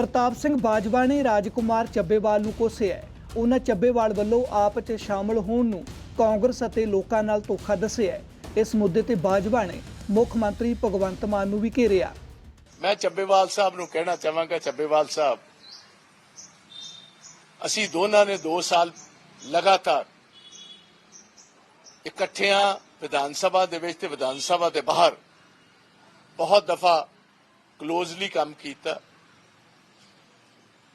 ਪ੍ਰਤਾਪ ਸਿੰਘ ਬਾਜਵਾ ਨੇ ਰਾਜਕੁਮਾਰ ਚੱਬੇਵਾਲ ਨੂੰ ਕੋਸਿਆ ਹੈ। ਉਹਨਾਂ ਚੱਬੇਵਾਲ ਵੱਲੋਂ ਆਪ 'ਚ ਸ਼ਾਮਲ ਹੋਣ ਨੂੰ ਕਾਂਗਰਸ ਅਤੇ ਲੋਕਾਂ ਨਾਲ ਧੋਖਾ ਦੱਸਿਆ ਹੈ। ਇਸ ਮੁੱਦੇ ਤੇ ਬਾਜਵਾ ਨੇ ਮੁੱਖ ਮੰਤਰੀ ਭਗਵੰਤ ਮਾਨ ਨੂੰ ਵੀ ਘੇਰਿਆ ਮੈਂ ਚੱਬੇਵਾਲ ਸਾਹਿਬ ਨੂੰ ਕਹਿਣਾ ਚਾਹਾਂਗਾ, ਚੱਬੇਵਾਲ ਸਾਹਿਬ, ਅਸੀਂ ਦੋਨਾਂ ਨੇ 2 ਸਾਲ ਲਗਾਤਾਰ ਇਕੱਠਿਆਂ ਵਿਧਾਨ ਸਭਾ ਦੇ ਵਿੱਚ ਤੇ ਵਿਧਾਨ ਸਭਾ ਦੇ ਬਾਹਰ ਬਹੁਤ ਦਫਾ ਕਲੋਜ਼ਲੀ ਕੰਮ ਕੀਤਾ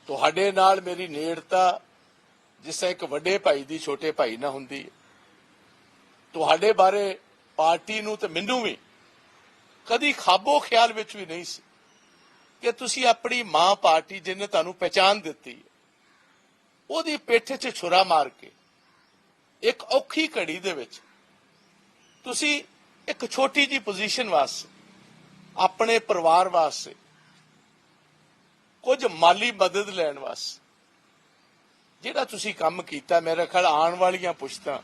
ਤੁਹਾਡੇ ਨਾਲ ਮੇਰੀ ਨੇੜਤਾ ਜਿਸ ਤਰ੍ਹਾਂ ਇੱਕ ਵੱਡੇ ਭਾਈ ਦੀ, ਛੋਟੇ ਭਾਈ ਨਾਲ ਹੁੰਦੀ ਹੈ। ਤੁਹਾਡੇ ਬਾਰੇ ਪਾਰਟੀ ਨੂੰ ਤੇ ਮੈਨੂੰ ਵੀ ਕਦੀ ਖਾਬੋ ਖਿਆਲ ਵਿੱਚ ਵੀ ਨਹੀਂ ਸੀ ਕਿ ਤੁਸੀਂ ਆਪਣੀ ਮਾਂ ਪਾਰਟੀ ਜਿਹਨੇ ਤੁਹਾਨੂੰ ਪਹਿਚਾਨ ਦਿੱਤੀ ਉਹਦੀ ਪਿੱਠ 'ਚ ਛੁਰਾ ਮਾਰ ਕੇ ਇੱਕ ਔਖੀ ਘੜੀ ਦੇ ਵਿੱਚ ਤੁਸੀਂ ਇੱਕ ਛੋਟੀ ਜੀ ਪੋਜੀਸ਼ਨ ਵਾਸਤੇ, ਆਪਣੇ ਪਰਿਵਾਰ ਵਾਸਤੇ ਕੁਝ ਮਾਲੀ ਮਦਦ ਲੈਣ ਵਾਸਤੇ। ਜਿਹੜਾ ਤੁਸੀਂ ਕੰਮ ਕੀਤਾ, ਮੇਰੇ ਖਿਆਲ ਆਉਣ ਵਾਲੀਆਂ ਪੁਸ਼ਤਾਂ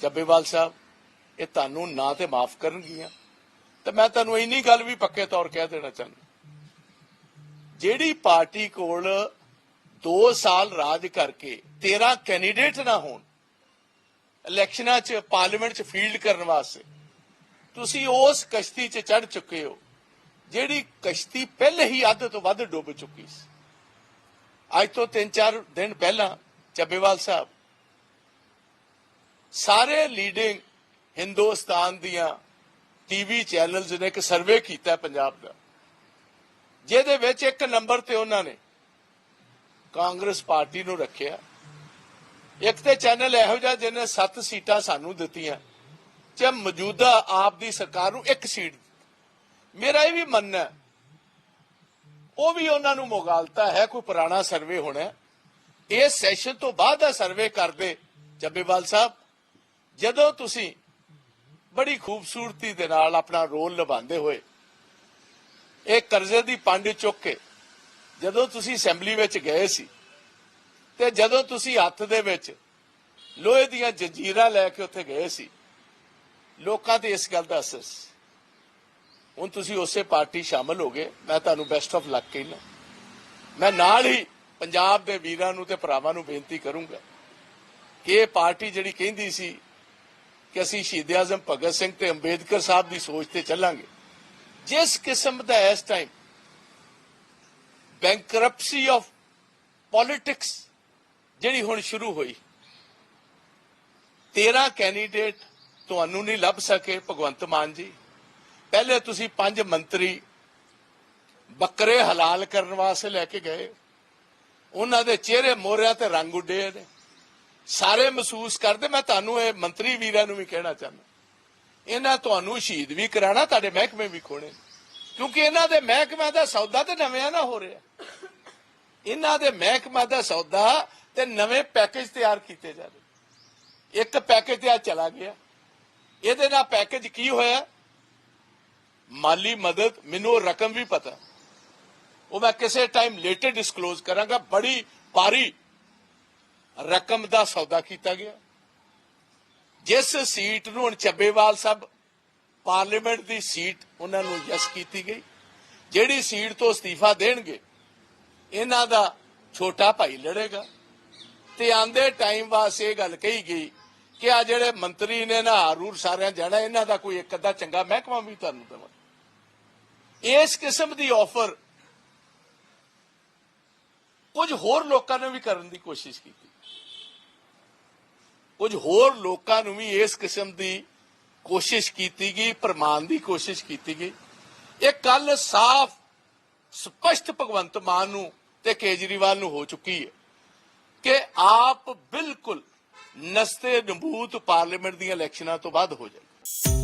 ਚੱਬੇਵਾਲ ਸਾਹਿਬ, ਇਹ ਤੁਹਾਨੂੰ ਨਾ ਤੇ ਮਾਫ ਕਰਨਗੀਆਂ। ਤੇ ਮੈਂ ਤੁਹਾਨੂੰ ਇੰਨੀ ਗੱਲ ਵੀ ਪੱਕੇ ਤੌਰ ਕਹਿ ਦੇਣਾ ਚਾਹੁੰਦਾ। ਜਿਹੜੀ ਪਾਰਟੀ ਕੋਲ 2 ਸਾਲ ਰਾਜ ਕਰਕੇ 13 ਕੈਂਡੀਡੇਟ ਨਾ ਹੋਣ, ਇਲੈਕਸ਼ਨਾਂ 'ਚ, ਪਾਰਲੀਮੈਂਟ 'ਚ ਫੀਲਡ ਕਰਨ ਵਾਸਤੇ, ਤੁਸੀਂ ਉਸ ਕਸ਼ਤੀ 'ਚ ਚੜ ਚੁੱਕੇ ਹੋ। ਜਿਹੜੀ ਕਸ਼ਤੀ ਪਹਿਲੇ ਹੀ ਅੱਧ ਤੋਂ ਵੱਧ ਡੁੱਬ ਚੁੱਕੀ ਸੀ। ਅੱਜ ਤੋਂ 3-4 ਦਿਨ ਪਹਿਲਾਂ ਚੱਬੇਵਾਲ ਸਾਹਿਬ ਸਾਰੇ ਲੀਡਿੰਗ ਹਿੰਦੁਸਤਾਨ ਦੀਆਂ ਟੀਵੀ ਚੈਨਲਸ ਨੇ ਇੱਕ ਸਰਵੇ ਕੀਤਾ ਪੰਜਾਬ ਦਾ। ਜਿਹਦੇ ਵਿੱਚ ਇੱਕ ਨੰਬਰ ਤੇ ਉਹਨਾਂ ਨੇ ਕਾਂਗਰਸ ਪਾਰਟੀ ਨੂੰ ਰੱਖਿਆ। ਇੱਕ ਤੇ ਚੈਨਲ ਇਹੋ ਜਿਹਾ ਜਿਹਨੇ 7 ਸੀਟਾਂ ਸਾਨੂੰ ਦਿੱਤੀਆਂ ਤੇ ਮੌਜੂਦਾ ਆਪ ਦੀ ਸਰਕਾਰ ਨੂੰ ਇੱਕ ਸੀਟ ਮੇਰਾ ਇਹ ਵੀ ਮੰਨਣਾ ਉਹ ਵੀ ਉਹਨਾਂ ਨੂੰ ਮੁਗਾਲਤਾ ਹੈ, ਕੋਈ ਪੁਰਾਣਾ ਸਰਵੇ ਹੋਣਾ ਇਸ ਸੈਸ਼ਨ ਤੋਂ ਬਾਅਦ ਦਾ ਸਰਵੇ ਕਰਦੇ, ਜੱਬੇਵਾਲ ਸਾਹਿਬ, ਜਦੋਂ ਤੁਸੀਂ ਬੜੀ ਖੂਬਸੂਰਤੀ ਦੇ ਨਾਲ ਆਪਣਾ ਰੋਲ ਨਿਭਾਉਂਦੇ ਹੋਏ, ਇਹ ਕਰਜ਼ੇ ਦੀ ਪੰਡ ਚੁੱਕ ਕੇ ਜਦੋਂ ਤੁਸੀਂ ਅਸੈਂਬਲੀ ਵਿੱਚ ਗਏ ਸੀ, ਤੇ ਜਦੋਂ ਤੁਸੀਂ ਹੱਥ ਦੇ ਵਿੱਚ ਲੋਹੇ ਦੀਆਂ ਜੰਜੀਰਾਂ ਲੈ ਕੇ ਉੱਥੇ ਗਏ ਸੀ, ਲੋਕਾਂ ਤੇ ਇਸ ਗੱਲ ਦਾ ਅਸਰ ਸੀ। ਹੁਣ ਤੁਸੀਂ ਉਸੇ ਪਾਰਟੀ ਸ਼ਾਮਲ ਹੋ ਗਏ, ਮੈਂ ਤੁਹਾਨੂੰ ਬੈਸਟ ਆਫ ਲੱਕ ਕਹਿੰਦਾ। ਮੈਂ ਨਾਲ ਹੀ ਪੰਜਾਬ ਦੇ ਵੀਰਾਂ ਨੂੰ ਤੇ ਭਰਾਵਾਂ ਨੂੰ ਬੇਨਤੀ ਕਰੂੰਗਾ ਕਿ ਇਹ ਪਾਰਟੀ ਜਿਹੜੀ ਕਹਿੰਦੀ ਸੀ ਕਿ ਅਸੀਂ ਸ਼ਹੀਦ ਆਜ਼ਮ ਭਗਤ ਸਿੰਘ ਤੇ ਅੰਬੇਦਕਰ ਸਾਹਿਬ ਦੀ ਸੋਚ ਤੇ ਚੱਲਾਂਗੇ, ਜਿਸ ਕਿਸਮ ਦਾ ਇਸ ਟਾਈਮ ਬੈਂਕਰਪਸੀ ਆਫ ਪੋਲਿਟਿਕਸ ਜਿਹੜੀ ਹੁਣ ਸ਼ੁਰੂ ਹੋਈ 13 ਕੈਂਡੀਡੇਟ ਤੁਹਾਨੂੰ ਨਹੀਂ ਲੱਭ ਸਕੇ ਭਗਵੰਤ ਮਾਨ ਜੀ। ਪਹਿਲੇ ਤੁਸੀਂ ਪੰਜ ਮੰਤਰੀ ਬੱਕਰੇ ਹਲਾਲ ਕਰਨ ਵਾਸਤੇ ਲੈ ਕੇ ਗਏ। ਉਹਨਾਂ ਦੇ ਚਿਹਰੇ ਮੋਹਰਿਆਂ ਤੇ ਰੰਗ ਉੱਡੇ ਨੇ ਸਾਰੇ ਮਹਿਸੂਸ ਕਰਦੇ, ਮੈਂ ਤੁਹਾਨੂੰ ਇਹ ਮੰਤਰੀ ਵੀਰਾਂ ਨੂੰ ਵੀ ਕਹਿਣਾ ਚਾਹੁੰਦਾ। ਇਹਨਾਂ ਤੁਹਾਨੂੰ ਸ਼ਹੀਦ ਵੀ ਕਰਾਣਾ, ਤੁਹਾਡੇ ਮਹਿਕਮੇ ਵੀ ਖੋਣੇ। ਕਿਉਂਕਿ ਇਹਨਾਂ ਦੇ ਮਹਿਕਮਿਆਂ ਦਾ ਸੌਦਾ ਤੇ ਨਵਿਆਂ ਨਾਲ ਹੋ ਰਿਹਾ। ਇਹਨਾਂ ਦੇ ਮਹਿਕਮਾ ਦਾ ਸੌਦਾ ਤੇ ਨਵੇਂ ਪੈਕੇਜ ਤਿਆਰ ਕੀਤੇ ਜਾ ਰਹੇ। ਇੱਕ ਪੈਕੇਜ ਤੇ ਆ ਚਲਾ ਗਿਆ। ਇਹਦੇ ਨਾਲ ਪੈਕੇਜ ਕੀ ਹੋਇਆ? ਮਾਲੀ ਮਦਦ, ਮੈਨੂੰ ਉਹ ਰਕਮ ਵੀ ਪਤਾ। ਉਹ ਮੈਂ ਕਿਸੇ ਟਾਈਮ ਲੇਟਰ ਡਿਸਕਲੋਜ਼ ਕਰਾਂਗਾ, ਬੜੀ ਪਾਰੀ ਰਕਮ ਦਾ ਸੌਦਾ ਕੀਤਾ ਗਿਆ। ਜਿਸ ਸੀਟ ਨੂੰ ਹੁਣ ਚੱਬੇਵਾਲ ਸਾਹਿਬ ਪਾਰਲੀਮੈਂਟ ਦੀ ਸੀਟ ਉਹਨਾਂ ਨੂੰ ਯਸ ਕੀਤੀ ਗਈ। ਜਿਹੜੀ ਸੀਟ ਤੋਂ ਅਸਤੀਫਾ ਦੇਣਗੇ, ਇਹਨਾਂ ਦਾ ਛੋਟਾ ਭਾਈ ਲੜੇਗਾ। ਤੇ ਆਂਦੇ ਟਾਈਮ ਵਾਸਤੇ ਇਹ ਗੱਲ ਕਹੀ ਗਈ ਕਿ ਆ ਜਿਹੜੇ ਮੰਤਰੀ ਨੇ ਨਾ ਹਰੂਰ ਸਾਰਿਆਂ ਜਾਣਾ, ਇਹਨਾਂ ਦਾ ਕੋਈ ਇੱਕ ਅੱਧਾ ਚੰਗਾ ਮਹਿਕਮਾ ਵੀ ਤੁਹਾਨੂੰ ਦੇਵਾਂ। ਇਸ ਕਿਸਮ ਦੀ ਆਫਰ ਕੁਝ ਹੋਰ ਲੋਕਾਂ ਨੇ ਵੀ ਕਰਨ ਦੀ ਕੋਸ਼ਿਸ਼ ਕੀਤੀ। ਕੁਝ ਹੋਰ ਲੋਕਾਂ ਨੂੰ ਵੀ ਇਸ ਕਿਸਮ ਦੀ ਕੋਸ਼ਿਸ਼ ਕੀਤੀ ਗਈ, ਪ੍ਰਮਾਣ ਦੀ ਕੋਸ਼ਿਸ਼ ਕੀਤੀ ਗਈ। ਇਹ ਕੱਲ ਸਾਫ਼, ਸਪਸ਼ਟ ਭਗਵੰਤ ਮਾਨ ਨੂੰ ਤੇ ਕੇਜਰੀਵਾਲ ਨੂੰ ਹੋ ਚੁੱਕੀ ਹੈ ਕਿ ਆਪ ਬਿਲਕੁਲ ਨਸਤੇ ਨਬੂਤ ਪਾਰਲੀਮੈਂਟ ਦੀਆਂ ਇਲੈਕਸ਼ਨਾਂ ਤੋਂ ਬਾਅਦ ਹੋ ਜਾਏ